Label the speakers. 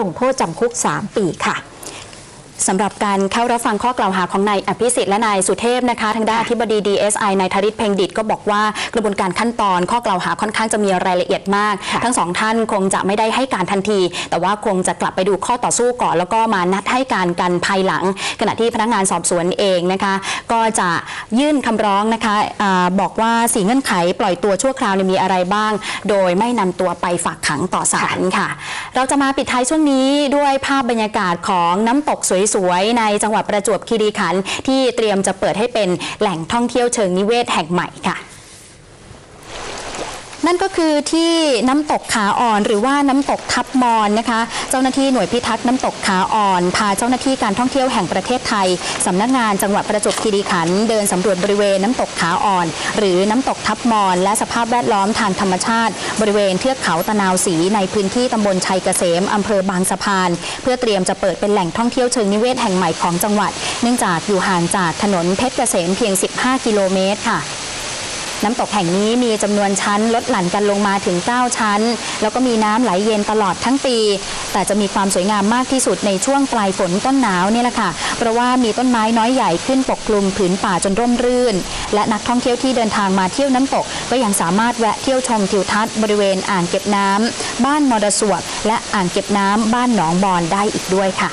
Speaker 1: ลงโทษจำคุก 3 ปีค่ะ สำหรับการเข้ารับฟังข้อกล่าวหาของนายอภิสิทธิ์และนายสุเทพนะคะทางด้านอธิบดี DSI นายธริศเพ่งดิตก็บอกว่ากระบวนการขั้นตอนข้อกล่าวหาค่อนข้างจะมีรายละเอียดมาก ทั้งสองท่านคงจะไม่ได้ให้การทันที แต่ว่าคงจะกลับไปดูข้อต่อสู้ก่อน แล้วก็มานัดให้การกันภายหลัง ขณะที่พนักงานสอบสวนเองนะคะ ก็จะยื่นคำร้องนะคะอาบอกว่าสีเงื่อนไขปล่อยตัวชั่วคราวเนี่ยมีอะไรบ้าง โดยไม่นำตัวไปฝากขังต่อศาลค่ะ เราจะมาปิดท้ายช่วงนี้ด้วยภาพบรรยากาศของน้ำตกสวยๆในจังหวัดประจวบคีรีขันธ์ที่เตรียมจะเปิดให้เป็นแหล่งท่องเที่ยวเชิงนิเวศแห่งใหม่ค่ะ นั่นก็คือที่น้ำตกขาอ่อนหรือว่าน้ำตกทับมอนนะคะ เจ้าหน้าที่หน่วยพิทักษ์น้ำตกขาอ่อน พาเจ้าหน้าที่การท่องเที่ยวแห่งประเทศไทยสำนักงานจังหวัดประจวบคีรีขันธ์เดินสำรวจบริเวณน้ำตกขาอ่อน หรือน้ำตกทับมอน และสภาพแวดล้อมทางธรรมชาติ บริเวณเทือกเขาตะนาวศรีในพื้นที่ตำบลชัยเกษมอำเภอบางสะพาน เพื่อเตรียมจะเปิดเป็นแหล่งท่องเที่ยวเชิงนิเวศแห่งใหม่ของจังหวัด เนื่องจากอยู่ห่างจากถนนเพชรเกษมเพียง 15 กิโลเมตรค่ะ น้ำตกแห่งนี้มีจำนวนชั้นลดหลั่นกันลงมาถึง 9 ชั้น แล้วก็มีน้ำไหลเย็นตลอดทั้งปี แต่จะมีความสวยงามมากที่สุดในช่วงปลายฝนต้นหนาวนี่แหละค่ะ เพราะว่ามีต้นไม้น้อยใหญ่ขึ้นปกคลุมผืนป่าจนร่มรื่น และนักท่องเที่ยวที่เดินทางมาเที่ยวน้ำตก ก็ยังสามารถแวะเที่ยวชมทิวทัศน์บริเวณอ่างเก็บน้ำบ้านมอดสวบและอ่างเก็บน้ำบ้านหนองบอนได้อีกด้วยค่ะ